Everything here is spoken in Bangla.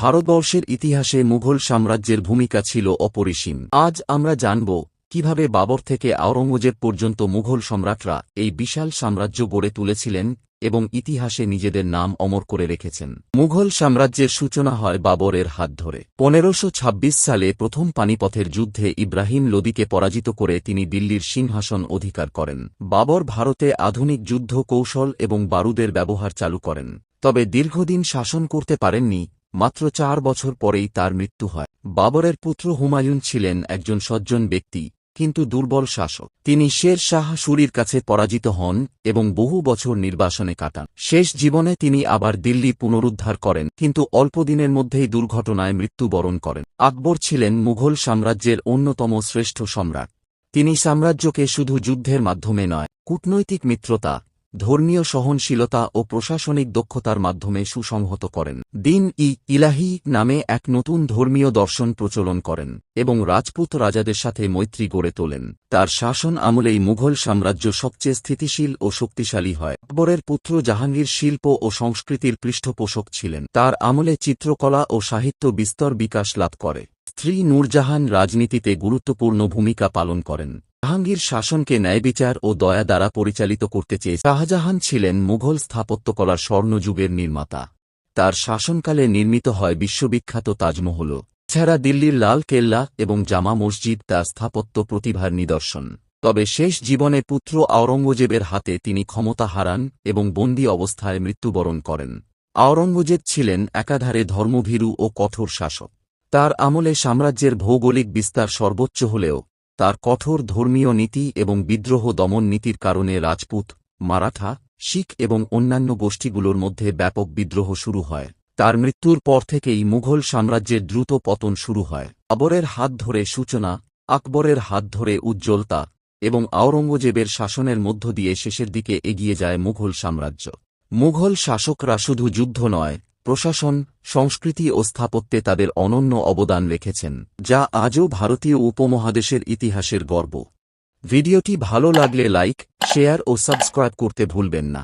ভারতবর্ষের ইতিহাসে মুঘল সাম্রাজ্যের ভূমিকা ছিল অপরিসীম। আজ আমরা জানব কীভাবে বাবর থেকে আওরঙ্গজেব পর্যন্ত মুঘল সম্রাটরা এই বিশাল সাম্রাজ্য গড়ে তুলেছিলেন এবং ইতিহাসে নিজেদের নাম অমর করে রেখেছেন। মুঘল সাম্রাজ্যের সূচনা হয় বাবরের হাত ধরে। পনেরোশো সালে প্রথম পানিপথের যুদ্ধে ইব্রাহিম লোদিকে পরাজিত করে তিনি দিল্লির সিংহাসন অধিকার করেন। বাবর ভারতে আধুনিক যুদ্ধ কৌশল এবং বারুদের ব্যবহার চালু করেন। তবে দীর্ঘদিন শাসন করতে পারেননি মাত্র চার বছর পরেই তার মৃত্যু হয়। বাবরের পুত্র হুমায়ুন ছিলেন একজন সজ্জন ব্যক্তি, কিন্তু দুর্বল শাসক। তিনি শের শাহ সুরির কাছে পরাজিত হন এবং বহু বছর নির্বাসনে কাটান। শেষ জীবনে তিনি আবার দিল্লি পুনরুদ্ধার করেন, কিন্তু অল্প দিনের মধ্যেই দুর্ঘটনায় মৃত্যুবরণ করেন। আকবর ছিলেন মুঘল সাম্রাজ্যের অন্যতম শ্রেষ্ঠ সম্রাট। তিনি সাম্রাজ্যকে শুধু যুদ্ধের মাধ্যমে নয়, কূটনৈতিক মিত্রতা ধর্মীয় সহনশীলতা ও প্রশাসনিক দক্ষতার মাধ্যমে সুসংহত করেন। দিন ই ইলাহি নামে এক নতুন ধর্মীয় দর্শন প্রচলন করেন এবং রাজপুত রাজাদের সাথে মৈত্রী গড়ে তোলেন। তার শাসন আমলেই মুঘল সাম্রাজ্য সবচেয়ে স্থিতিশীল ও শক্তিশালী হয়। আকবরের পুত্র জাহাঙ্গীর শিল্প ও সংস্কৃতির পৃষ্ঠপোষক ছিলেন। তার আমলে চিত্রকলা ও সাহিত্য বিস্তর বিকাশ লাভ করে। স্ত্রী নূরজাহান রাজনীতিতে গুরুত্বপূর্ণ ভূমিকা পালন করেন। জাহাঙ্গীর শাসনকে ন্যায়বিচার ও দয়া দ্বারা পরিচালিত করতে চেয়ে শাহজাহান ছিলেন মুঘল স্থাপত্যকলার স্বর্ণযুগের নির্মাতা। তার শাসনকালে নির্মিত হয় বিশ্ববিখ্যাত তাজমহল ছাড়া দিল্লির লাল কেল্লা এবং জামা মসজিদ তার স্থাপত্য প্রতিভার নিদর্শন। তবে শেষ জীবনে পুত্র আওরঙ্গজেবের হাতে তিনি ক্ষমতা হারান এবং বন্দী অবস্থায় মৃত্যুবরণ করেন। আওরঙ্গজেব ছিলেন একাধারে ধর্মভীরু ও কঠোর শাসক। তার আমলে সাম্রাজ্যের ভৌগোলিক বিস্তার সর্বোচ্চ হলেও তার কঠোর ধর্মীয় নীতি এবং বিদ্রোহ দমন নীতির কারণে রাজপুত, মারাঠা, শিখ এবং অন্যান্য গোষ্ঠীগুলোর মধ্যে ব্যাপক বিদ্রোহ শুরু হয়। তার মৃত্যুর পর থেকেই মুঘল সাম্রাজ্যের দ্রুত পতন শুরু হয়। আকবরের হাত ধরে সূচনা, আকবরের হাত ধরে উজ্জ্বলতা এবং আওরঙ্গজেবের শাসনের মধ্য দিয়ে শেষের দিকে এগিয়ে যায় মুঘল সাম্রাজ্য। মুঘল শাসকরা শুধু যুদ্ধ নয় প্রশাসন, সংস্কৃতি ও স্থাপত্যে তাদের অনন্য অবদান রেখেছেন, যা আজও ভারতীয় উপমহাদেশের ইতিহাসের গর্ব। ভিডিওটি ভালো লাগলে লাইক, শেয়ার ও সাবস্ক্রাইব করতে ভুলবেন না।